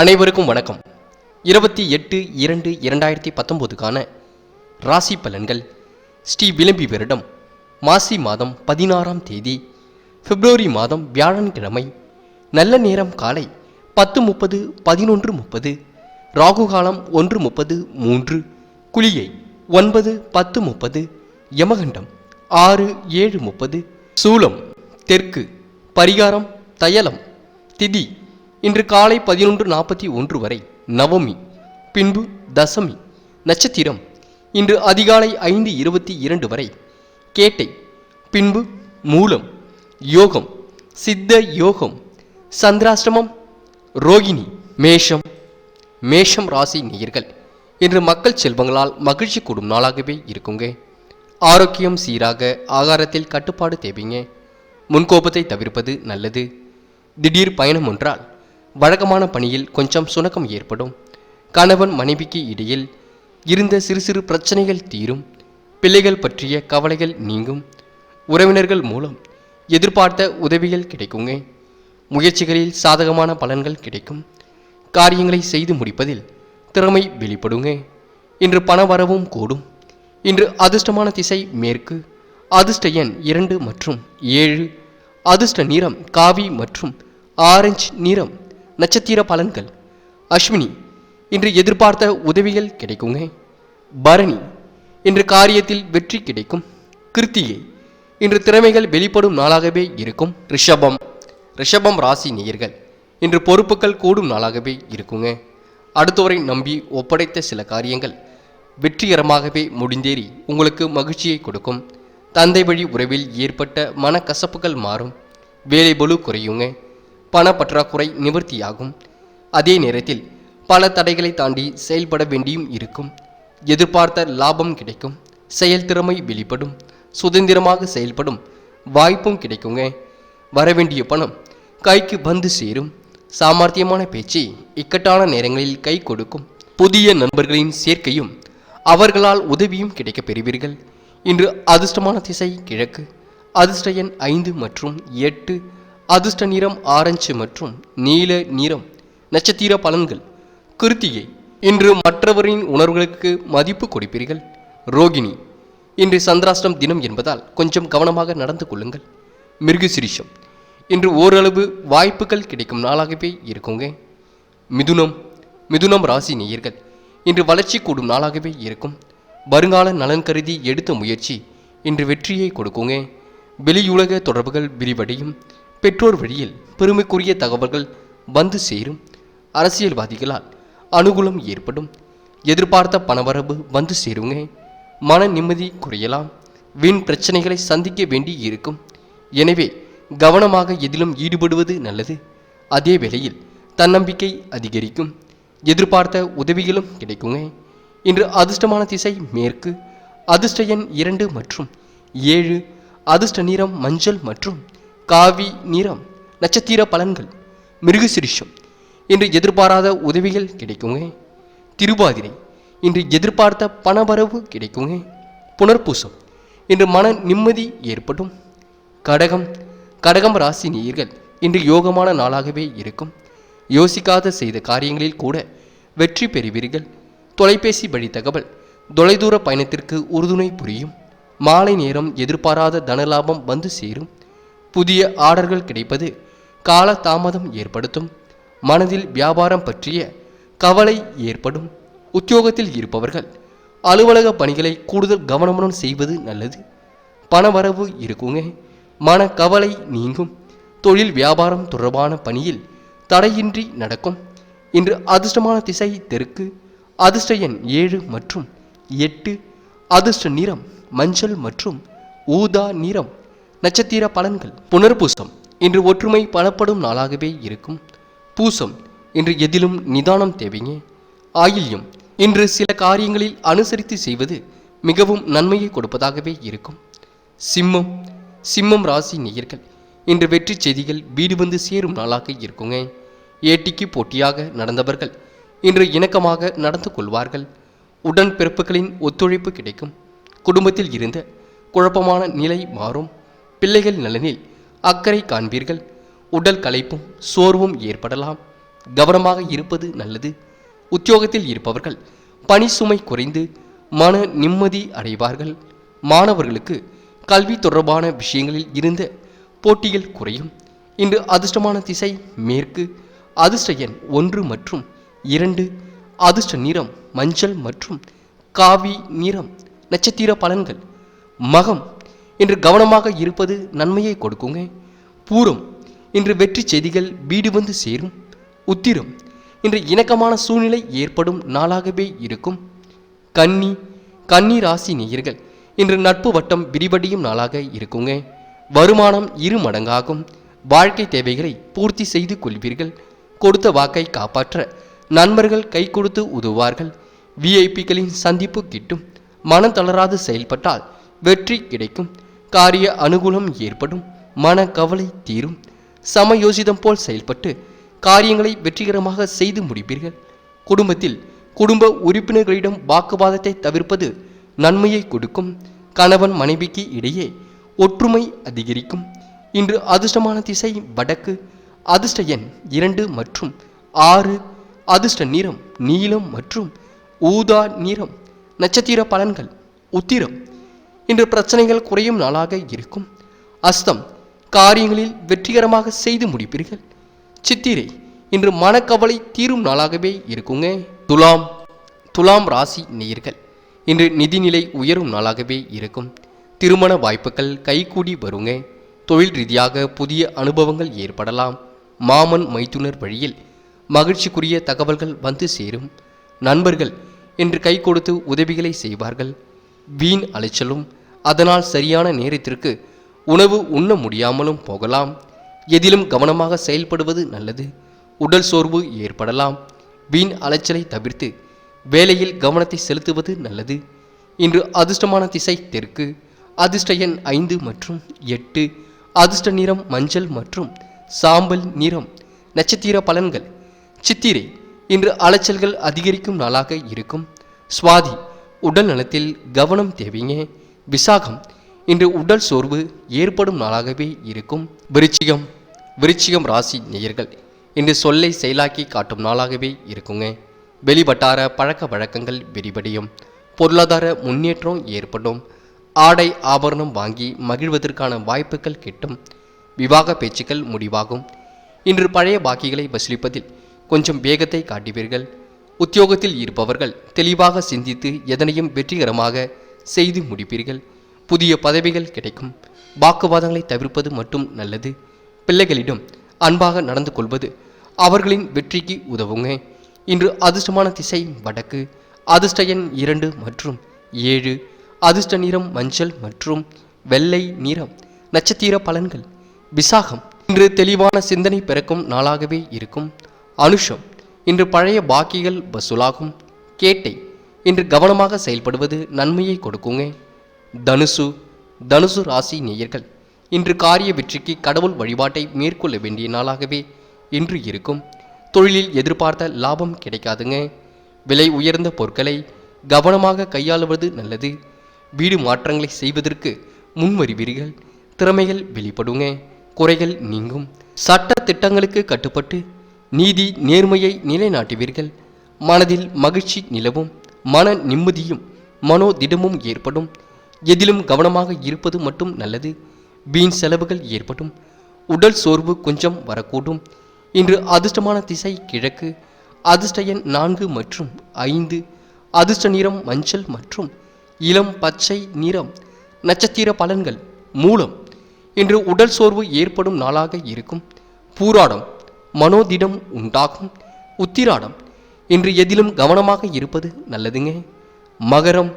அனைவருக்கும் வணக்கம். இருபத்தி எட்டு இரண்டு இரண்டாயிரத்தி பத்தொம்போதுக்கான ராசி பலன்கள். ஸ்ரீ விளம்பி வருடம் மாசி மாதம் பதினாறாம் தேதி பிப்ரவரி மாதம் வியாழன்கிழமை நல்ல நேரம் காலை பத்து முப்பது பதினொன்று முப்பது ராகு காலம் ஒன்று முப்பது மூன்று குளியை ஒன்பது பத்து முப்பது யமகண்டம் ஆறு ஏழு முப்பது சூலம் தெற்கு பரிகாரம் தயலம் திதி இன்று காலை பதினொன்று நாற்பத்தி ஒன்று வரை நவமி பின்பு தசமி நட்சத்திரம். இன்று அதிகாலை ஐந்து இருபத்தி இரண்டு வரை கேட்டை பின்பு மூலம் யோகம் சித்த யோகம் சந்திராஷ்டமம் ரோகிணி மேஷம் மேஷம் ராசி நேயர்கள். இன்று மக்கள் செல்வங்களால் மகிழ்ச்சி கூடும் நாளாகவே இருக்குங்க. ஆரோக்கியம் சீராக ஆகாரத்தில் கட்டுப்பாடு தேவைங்க. முன்கோபத்தை தவிர்ப்பது நல்லது. திடீர் பயணம் ஒன்றால் வழக்கமான பணியில் கொஞ்சம் சுணக்கம் ஏற்படும். கணவன் மனைவிக்கு இடையில் இருந்த சிறு சிறு பிரச்சனைகள் தீரும். பிள்ளைகள் பற்றிய கவலைகள் நீங்கும். உறவினர்கள் மூலம் எதிர்பார்த்த உதவிகள் கிடைக்குங்க. முயற்சிகளில் சாதகமான பலன்கள் கிடைக்கும். காரியங்களை செய்து முடிப்பதில் திறமை வெளிப்படுங்க. இன்று பணவரவும் கூடும். இன்று அதிர்ஷ்டமான திசை மேற்கு. அதிர்ஷ்ட எண் இரண்டு மற்றும் ஏழு. அதிர்ஷ்ட நிறம் காவி மற்றும் ஆரஞ்சு நிறம் நட்சத்திர பலன்கள். அஸ்வினி இன்று எதிர்பார்த்த உதவிகள் கிடைக்குங்க பரணி இன்று காரியத்தில் வெற்றி கிடைக்கும். கிருத்திகை இன்று திறமைகள் வெளிப்படும் நாளாகவே இருக்கும். ரிஷபம் ரிஷபம் ராசி நேயர்கள் இன்று பொறுப்புகள் கூடும் நாளாகவே இருக்குங்க. அடுத்தவரை நம்பி ஒப்படைத்த சில காரியங்கள் வெற்றிகரமாகவே முடிந்தேறி உங்களுக்கு மகிழ்ச்சியை கொடுக்கும். தந்தை வழி உறவில் ஏற்பட்ட மனக்கசப்புகள் மாறும். வேலை பொழு குறையுங்க. பண பற்றாக்குறை நிவர்த்தியாகும். அதே நேரத்தில் பல தடைகளை தாண்டி செயல்பட வேண்டியும் இருக்கும். எதிர்பார்த்த லாபம் கிடைக்கும். செயல்திறமை வெளிப்படும். சுதந்திரமாக செயல்படும். வாய்ப்பும் கிடைக்குங்க. வரவேண்டிய பணம் கைக்கு வந்து சேரும். சாமர்த்தியமான பேச்சு இக்கட்டான நேரங்களில் கை கொடுக்கும். புதிய நண்பர்களின் சேர்க்கையும் அவர்களால் உதவியும் கிடைக்கப் பெறுவீர்கள். இன்று அதிர்ஷ்டமான திசை கிழக்கு. அதிர்ஷ்ட எண் ஐந்து மற்றும் எட்டு அதிர்ஷ்ட நிறம் ஆரஞ்சு மற்றும் நீல நிறம் நட்சத்திர பலன்கள். கிருத்திகை இன்று மற்றவரின் உணர்வுகளுக்கு மதிப்பு கொடுப்பீர்கள். ரோகிணி இன்று சந்திராஷ்டம் தினம் என்பதால் கொஞ்சம் கவனமாக நடந்து கொள்ளுங்கள். மிருகசிரிஷம் இன்று ஓரளவு வாய்ப்புகள் கிடைக்கும் நாளாகவே இருக்குங்க. மிதுனம் மிதுனம் ராசி நேயர்கள் இன்று வளர்ச்சி கூடும் நாளாகவே இருக்கும். வருங்கால நலன் கருதி எடுத்த முயற்சி இன்று வெற்றியை கொடுக்குங்க. வெளியுலக தொடர்புகள் விரிவடையும். பெற்றோர் வழியில் பெருமைக்குரிய தகவல்கள் வந்து சேரும். அரசியல்வாதிகளால் அனுகூலம் ஏற்படும். எதிர்பார்த்த பணவரவு வந்து சேருங்க மன நிம்மதி குறையலாம். வீண் பிரச்சனைகளை சந்திக்க வேண்டி இருக்கும். எனவே கவனமாக எதிலும் ஈடுபடுவது நல்லது. அதே வேளையில் தன்னம்பிக்கை அதிகரிக்கும். எதிர்பார்த்த உதவிகளும் கிடைக்குங்க இன்று அதிர்ஷ்டமான திசை மேற்கு. அதிர்ஷ்ட எண் இரண்டு மற்றும் ஏழு. அதிர்ஷ்ட நிறம் மஞ்சள் மற்றும் காவி நிறம் நட்சத்திர பலன்கள் மிருகசிரிஷம் இன்று எதிர்பாராத உதவிகள் கிடைக்குங்க திருபாதிரை இன்று எதிர்பார்த்த பணவரவு கிடைக்குங்க புனர்பூசம் இன்று மன நிம்மதி ஏற்படும். கடகம் கடகம் ராசி நேயர்கள் இன்று யோகமான நாளாகவே இருக்கும். யோசிக்காத செய்த காரியங்களில் கூட வெற்றி பெறுவீர்கள். தொலைபேசி வழி தகவல் தொலைதூர பயணத்திற்கு உறுதுணை புரியும். மாலை நேரம் எதிர்பாராத தனலாபம் வந்து சேரும். புதிய ஆர்டர்கள் கிடைப்பது கால தாமதம் ஏற்படுத்தும். மனதில் வியாபாரம் பற்றிய கவலை ஏற்படும். உத்தியோகத்தில் இருப்பவர்கள் அலுவலக பணிகளை கூடுதல் கவனமுடன் செய்வது நல்லது. பணவரவு இருக்குங்க. மன கவலை நீங்கும். தொழில் வியாபாரம் தொடர்பான பணியில் தடையின்றி நடக்கும். இன்று அதிர்ஷ்டமான திசை தெற்கு அதிர்ஷ்ட எண் ஏழு மற்றும் எட்டு அதிர்ஷ்ட நிறம் மஞ்சள் மற்றும் ஊதா நிறம் நட்சத்திர பலன்கள். புனர்பூசம். இன்று ஒற்றுமை பலப்படும் நாளாகவே இருக்கும். பூசம். இன்று எதிலும் நிதானம் தேவைங்க ஆயில்யம். இன்று சில காரியங்களில் அனுசரித்து செய்வது மிகவும் நன்மையை கொடுப்பதாகவே இருக்கும். சிம்மம். சிம்மம் ராசி நேயர்கள். இன்று வெற்றி செய்திகள் வீடு வந்து சேரும் நாளாக இருக்குங்க. ஏட்டிக்கு போட்டியாக நடந்தவர்கள். இன்று இணக்கமாக நடந்து கொள்வார்கள். உடன் பிறப்புகளின் ஒத்துழைப்பு கிடைக்கும். குடும்பத்தில் இருந்த குழப்பமான நிலை மாறும். பிள்ளைகள் நலனில் அக்கறை காண்பீர்கள். உடல் களைப்பும் சோர்வும் ஏற்படலாம். கவனமாக இருப்பது நல்லது. உத்தியோகத்தில் இருப்பவர்கள் பணி சுமை குறைந்து மன நிம்மதி அடைவார்கள். மாணவர்களுக்கு கல்வி தொடர்பான விஷயங்களில் இருந்த போட்டிகள் குறையும். இன்று அதிர்ஷ்டமான திசை மேற்கு அதிர்ஷ்ட எண் ஒன்று மற்றும் இரண்டு அதிர்ஷ்ட நிறம் மஞ்சள் மற்றும் காவி நிறம் நட்சத்திர பலன்கள். மகம் இன்று கவனமாக இருப்பது நன்மையை கொடுக்குங்க. பூரம் இன்று வெற்றி செய்திகள் வீடு வந்து சேரும். உத்திரம் இன்று இணக்கமான சூழ்நிலை ஏற்படும் நாளாகவே இருக்கும். கன்னி கன்னி ராசி நேயர்கள் இன்று நட்பு வட்டம் விரிவடையும் நாளாக இருக்குங்க. வருமானம் இரு மடங்காகும். வாழ்க்கை தேவைகளை பூர்த்தி செய்து கொள்வீர்கள். கொடுத்த வாக்கை காப்பாற்ற நண்பர்கள் கை கொடுத்து உதவுவார்கள். விஐபிகளின் சந்திப்பு கிட்டும். மனம் தளராது செயல்பட்டால் வெற்றி கிடைக்கும். காரிய அனுகூலம் ஏற்படும். மன கவலை தீரும். சமயோசிதம் போல் செயல்பட்டு காரியங்களை வெற்றிகரமாக செய்து முடிப்பீர்கள். குடும்பத்தில் குடும்ப உறுப்பினர்களிடம் வாக்குவாதத்தை தவிர்ப்பது நன்மையை கொடுக்கும். கணவன் மனைவிக்கு இடையே ஒற்றுமை அதிகரிக்கும். இன்று அதிர்ஷ்டமான திசை வடக்கு. அதிர்ஷ்ட எண் இரண்டு மற்றும் ஆறு. அதிர்ஷ்ட நிறம் நீலம் மற்றும் ஊதா நிறம். நட்சத்திர பலன்கள் உத்திரம். இன்று பிரச்சனைகள் குறையும் நாளாக இருக்கும். அஸ்தம் காரியங்களில் வெற்றிகரமாக செய்து முடிப்பீர்கள். சித்திரை இன்று மனக்கவலை தீரும் நாளாகவே இருக்குங்க. துலாம் துலாம் ராசி நேயர்கள் இன்று நிதிநிலை உயரும் நாளாகவே இருக்கும். திருமண வாய்ப்புகள் கைகூடி வருங்க. தொழில் ரீதியாக புதிய அனுபவங்கள் ஏற்படலாம். மாமன் மைத்துனர் வழியில் மகிழ்ச்சிக்குரிய தகவல்கள் வந்து சேரும். நண்பர்கள் இன்று கை கொடுத்து உதவிகளை செய்வார்கள். வீண் அலைச்சலும் அதனால் சரியான நேரத்திற்கு உணவு உண்ண முடியாமலும் போகலாம். எதிலும் கவனமாக செயல்படுவது நல்லது. உடல் சோர்வு ஏற்படலாம். வீண் அலைச்சலை தவிர்த்து வேலையில் கவனத்தை செலுத்துவது நல்லது. இன்று அதிர்ஷ்டமான திசை தெற்கு அதிர்ஷ்ட எண் ஐந்து மற்றும் எட்டு அதிர்ஷ்ட நிறம் மஞ்சள் மற்றும் சாம்பல் நிறம் நட்சத்திர பலன்கள். சித்திரை இன்று அலைச்சல்கள் அதிகரிக்கும் நாளாக இருக்கும். சுவாதி உடல் நலத்தில் கவனம் தேவைங்க. விசாகம். இன்று உடல் சோர்வு ஏற்படும் நாளாகவே இருக்கும். விருச்சிகம். விருச்சிகம் ராசி நேயர்கள் இன்று சொல்லை செயலாக்கி காட்டும் நாளாகவே இருக்குங்க. வெளிவட்டார பழக்க வழக்கங்கள் விரிவடையும். பொருளாதார முன்னேற்றம் ஏற்படும். ஆடை ஆபரணம் வாங்கி மகிழ்வதற்கான வாய்ப்புகள் கிட்டும். விவாக பேச்சுக்கள் முடிவாகும். இன்று பழைய பாக்கிகளை வசூலிப்பதில் கொஞ்சம் வேகத்தை காட்டுவீர்கள். உத்தியோகத்தில் இருப்பவர்கள் தெளிவாக சிந்தித்து எதனையும் வெற்றிகரமாக செய்து முடிப்பீர்கள். புதிய பதவிகள் கிடைக்கும். வாக்குவாதங்களை தவிர்ப்பது மட்டும் நல்லது. பிள்ளைகளிடம் அன்பாக நடந்து கொள்வது அவர்களின் வெற்றிக்கு உதவுங்க. இன்று அதிர்ஷ்டமான திசை வடக்கு அதிர்ஷ்ட எண் இரண்டு மற்றும் ஏழு அதிர்ஷ்ட நிறம் மஞ்சள் மற்றும் வெள்ளை நிறம் நட்சத்திர பலன்கள். விசாகம் இன்று தெளிவான சிந்தனை பிறக்கும் நாளாகவே இருக்கும். அனுஷம் இன்று பழைய பாக்கிகள் வசூலாகும். கேட்டை இன்று கவனமாக செயல்படுவது நன்மையை கொடுக்குங்க. தனுசு தனுசு ராசி நேயர்கள் இன்று காரிய வெற்றிக்கு கடவுள் வழிபாட்டை மேற்கொள்ள வேண்டிய நாளாகவே இன்று இருக்கும். தொழிலில் எதிர்பார்த்த லாபம் கிடைக்காதுங்க. விலை உயர்ந்த பொருட்களை கவனமாக கையாளுவது நல்லது. வீடு மாற்றங்களை செய்வதற்கு முன்வருவீர்கள். திறமைகள் வெளிப்படுங்க. குறைகள் நீங்கும். சட்ட திட்டங்களுக்கு கட்டுப்பட்டு நீதி நேர்மையை நிலைநாட்டுவீர்கள். மனதில் மகிழ்ச்சி நிலவும் மன நிம்மதியும் மனோதிடமும் ஏற்படும். எதிலும் கவனமாக இருப்பது மட்டும் நல்லது. வீண் செலவுகள் ஏற்படும். உடல் சோர்வு கொஞ்சம் வரக்கூடும். இன்று அதிர்ஷ்டமான திசை கிழக்கு அதிர்ஷ்ட எண் நான்கு மற்றும் ஐந்து அதிர்ஷ்ட நிறம் மஞ்சள் மற்றும் இளம் பச்சை நிறம். நட்சத்திர பலன்கள் மூலம் இன்று உடல் சோர்வு ஏற்படும் நாளாக இருக்கும். பூராடம் மனோதிடம் உண்டாகும். உத்திராடம் இன்று எதிலும் கவனமாக இருப்பது நல்லதுங்க. மகரம்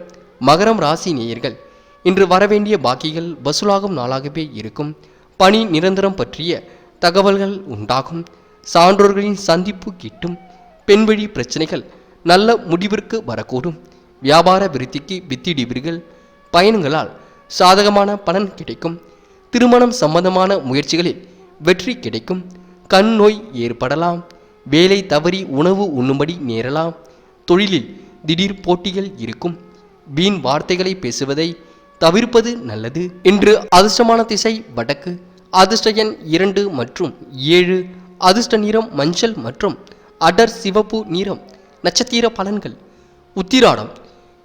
மகரம் ராசி நேயர்கள் இன்று வரவேண்டிய பாக்கிகள் வசூலாகும் நாளாகவே இருக்கும். பணி நிரந்தரம் பற்றிய தகவல்கள் உண்டாகும். சான்றோர்களின் சந்திப்பு கிட்டும். பெண்வழி பிரச்சனைகள் நல்ல முடிவிற்கு வரக்கூடும். வியாபார விருத்திக்கு வித்திடுவீர்கள். பயணங்களால் சாதகமான பலன் கிடைக்கும். திருமணம் சம்பந்தமான முயற்சிகளில் வெற்றி கிடைக்கும். கண் நோய் ஏற்படலாம். வேலை தவறி உணவு உண்ணும்படி நேரலாம். தொழிலில் திடீர் போட்டிகள் இருக்கும். வீண் வார்த்தைகளை பேசுவதை தவிர்ப்பது நல்லது. இன்று அதிர்ஷ்டமான திசை வடக்கு. அதிர்ஷ்ட எண் இரண்டு மற்றும் ஏழு. அதிர்ஷ்ட நிறம் மஞ்சள் மற்றும் அடர் சிவப்பு நிறம். நட்சத்திர பலன்கள். உத்திராடம்.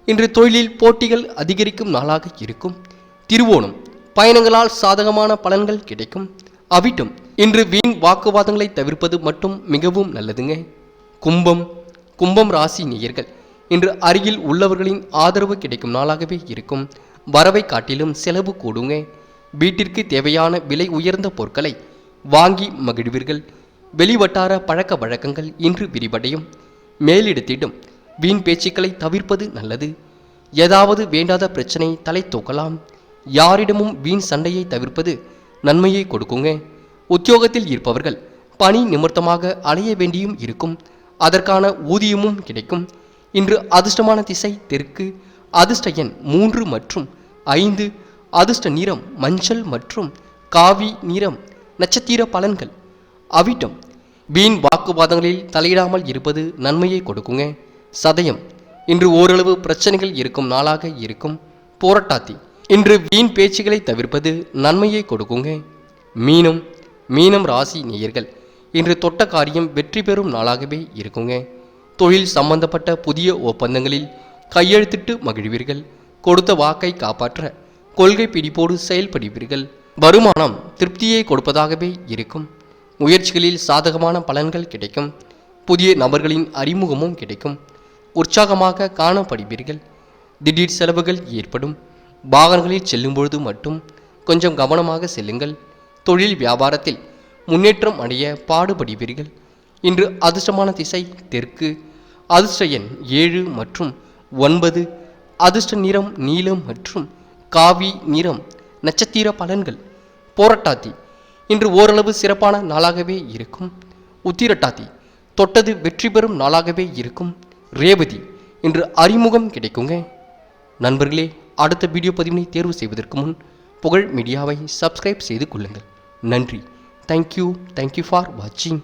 இன்று தொழிலில் போட்டிகள் அதிகரிக்கும் நாளாக இருக்கும். திருவோணம். பயணங்களால் சாதகமான பலன்கள் கிடைக்கும். அவிட்டம். இன்று வீண் வாக்குவாதங்களை தவிர்ப்பது மட்டும் மிகவும் நல்லதுங்க. கும்பம் கும்பம் ராசி நேயர்கள் இன்று அருகில் உள்ளவர்களின் ஆதரவு கிடைக்கும் நாளாகவே இருக்கும். வரவை காட்டிலும் செலவு கூடுங்க. வீட்டிற்கு தேவையான விலை உயர்ந்த பொருட்களை வாங்கி மகிழ்வீர்கள். வெளிவட்டார பழக்க வழக்கங்கள் இன்று விரிவடையும். மேலிடத்திடும் வீண் பேச்சுக்களை தவிர்ப்பது நல்லது. ஏதாவது வேண்டாத பிரச்சனை தலை தூக்கலாம். யாரிடமும் வீண் சண்டையை தவிர்ப்பது நன்மையை கொடுக்குங்க. உத்தியோகத்தில் இருப்பவர்கள் பணி நிமித்தமாக அலைய வேண்டியும் இருக்கும். அதற்கான ஊதியமும் கிடைக்கும். இன்று அதிர்ஷ்டமான திசை தெற்கு. அதிர்ஷ்ட எண் மூன்று மற்றும் ஐந்து. அதிர்ஷ்ட நிறம் மஞ்சள் மற்றும் காவி நிறம் நட்சத்திர பலன்கள். அவிட்டம். வீண் வாக்குவாதங்களில் தலையிடாமல் இருப்பது நன்மையை கொடுக்குங்க. சதயம். இன்று ஓரளவு பிரச்சனைகள் இருக்கும் நாளாக இருக்கும். போராட்டாத்தி. இன்று வீண் பேச்சுகளை தவிர்ப்பது நன்மையை கொடுக்குங்க. மீனம். மீனம் ராசி நேயர்கள் இன்று தொட்ட காரியம் வெற்றி பெறும் நாளாகவே இருக்குங்க. தொழில் சம்பந்தப்பட்ட புதிய ஒப்பந்தங்களில் கையெழுத்திட்டு மகிழ்வீர்கள். கொடுத்த வாக்கை காப்பாற்ற கொள்கை பிடிப்போடு செயல்படுவீர்கள். வருமானம் திருப்தியை கொடுப்பதாகவே இருக்கும். முயற்சிகளில் சாதகமான பலன்கள் கிடைக்கும். புதிய நபர்களின் அறிமுகமும் கிடைக்கும். உற்சாகமாக காணப்படுவீர்கள். திடீர் செலவுகள் ஏற்படும். வாகனங்களில் செல்லும்பொழுது மட்டும் கொஞ்சம் கவனமாக செல்லுங்கள். தொழில் வியாபாரத்தில் முன்னேற்றம் அடைய பாடுபடுவீர்கள் இன்று அதிர்ஷ்டமான திசை தெற்கு. அதிர்ஷ்ட எண் ஏழு மற்றும் ஒன்பது. அதிர்ஷ்ட நிறம் நீலம் மற்றும் காவி நிறம் நட்சத்திர பலன்கள். போராட்டாத்தி இன்று ஓரளவு சிறப்பான நாளாகவே இருக்கும். உத்திரட்டாத்தி தொட்டது வெற்றி பெறும் நாளாகவே இருக்கும். ரேவதி. இன்று அறிமுகம் கிடைக்குங்க. நண்பர்களே அடுத்த வீடியோ பதிவினை தேர்வு செய்வதற்கு முன் புகழ் மீடியாவை சப்ஸ்கிரைப் செய்து கொள்ளுங்கள். நன்றி தேங்க்யூ தேங்க்யூ ஃபார் வாட்சிங்